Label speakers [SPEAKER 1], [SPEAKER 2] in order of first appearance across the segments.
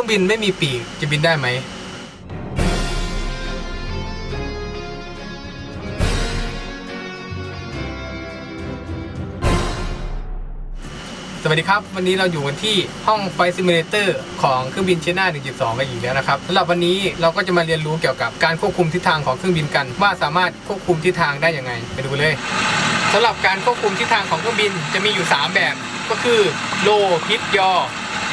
[SPEAKER 1] รื่องบินไม่มีปีกจะบินได้ไหม สวัสดีครับ วันนี้เราอยู่กันที่ห้องไฟซิมูเลเตอร์ของเครื่องบินเชน่า1.2กันอีกแล้วนะครับสำหรับวันนี้เราก็จะมาเรียนรู้เกี่ยวกับการควบคุมทิศทางของเครื่องบินกัน ว่าสามารถควบคุมทิศทางได้ยังไงไปดูเลยสำหรับการควบคุมทิศทางของเครื่องบินจะมีอยู่ 3 แบบก็คือโลพิทยอ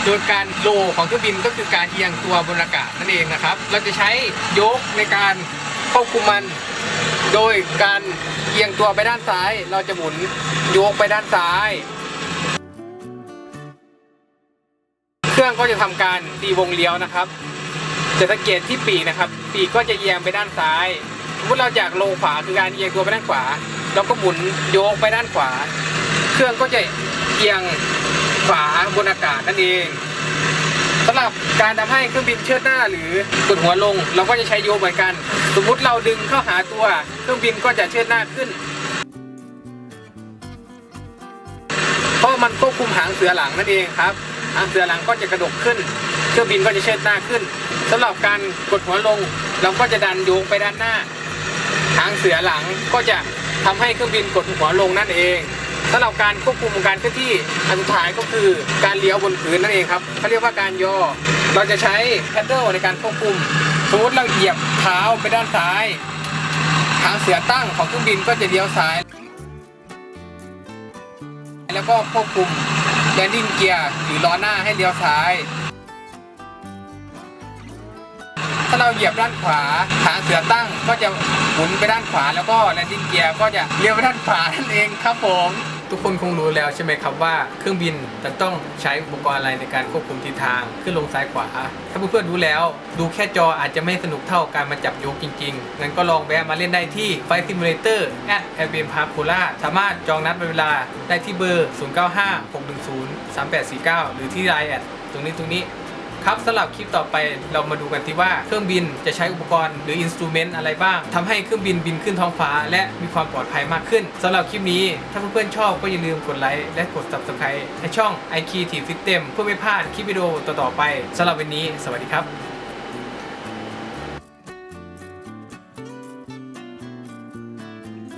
[SPEAKER 1] โดยการโลของเครื่องบินก็คือการเอียงตัวบนอากาศนั่นเองนะครับ เราจะใช้โยกในการควบคุมมัน โดยการเอียงตัวไปด้านซ้าย เราจะหมุนโยกไปด้านซ้าย เครื่องก็จะทำการตีวงเลี้ยวนะครับ จะสังเกตที่ปีกนะครับ ปีกก็จะเอียงไปด้านซ้ายสมมติเราอยากลงขวาคือการเอียงตัวไปด้านขวา เราก็หมุนโยกไปด้านขวา เครื่องก็จะเอียง ขวาบนอากาศนั่นเองสำหรับการทำให้เครื่องบินเชิดหน้าหรือกดหัวลง เราก็จะใช้โยเหมือนกัน สมมุติเราดึงเข้าหาตัวเครื่องบินก็จะเชิดหน้าขึ้น เพราะมันควบคุมหางเสือหลังนั่นเองครับหางเสือหลังก็จะกระดกขึ้น เครื่องบินก็จะเชิดหน้าขึ้นสำหรับการกดหัวลง เราก็จะดันโยงไปด้านหน้า หางเสือหลังก็จะทำให้เครื่องบินกดหัวลงนั่นเอง สำหรับการควบคุมการเคลื่อนที่อันสุดท้ายก็คือการเลี้ยวบนพื้นนั่นเองครับเขาเรียกว่าการย่อ เราจะใช้แพดเดิลในการควบคุมสมมติเราเหยียบเท้าไปด้านซ้ายหางเสือตั้งของเครื่องบินก็จะเลี้ยวซ้าย แล้วก็ควบคุมแลนดิ้งเกียร์หรือล้อหน้าให้เลี้ยวซ้าย ถ้าเราเหยียบด้านขวาหางเสือตั้งก็จะหมุนไปด้านขวาแล้วก็แลนดิ้งเกียร์ก็จะเลี้ยวไปด้านขวานั่นเองครับผม ทุกคนคงรู้แล้วใช่ไหมครับว่าเครื่องบินจะต้องใช้อุปกรณ์อะไรในการควบคุมทิศทางขึ้นลงซ้ายขวา ถ้าเพื่อนๆรู้แล้ว ดูแค่จออาจจะไม่สนุกเท่าการมาจับโยกจริงๆ งั้นก็ลองแวะมาเล่นได้ที่ไฟซิมูเลเตอร์แอดแอร์เบียนพาร์คโคราสามารถจองนัดเป็นเวลาได้ที่เบอร์ 0956103849 หรือที่ไลน์แอดตรงนี้ตรงนี้ ครับสำหรับคลิปต่อไปเรามาดูกันที่ว่าเครื่องบินจะใช้อุปกรณ์หรืออินสตูเมนต์อะไรบ้างทำให้เครื่องบินบินขึ้นท้องฟ้า และมีความปลอดภัยมากขึ้นสำหรับคลิปนี้ ถ้าเพื่อนๆชอบก็อย่าลืมกดไลค์และกด subscribe ให้ช่อง i q t System เพื่อไม่พลาดคลิปวิดีโอต่อๆไปสำหรับวันนี้ สวัสดีครับ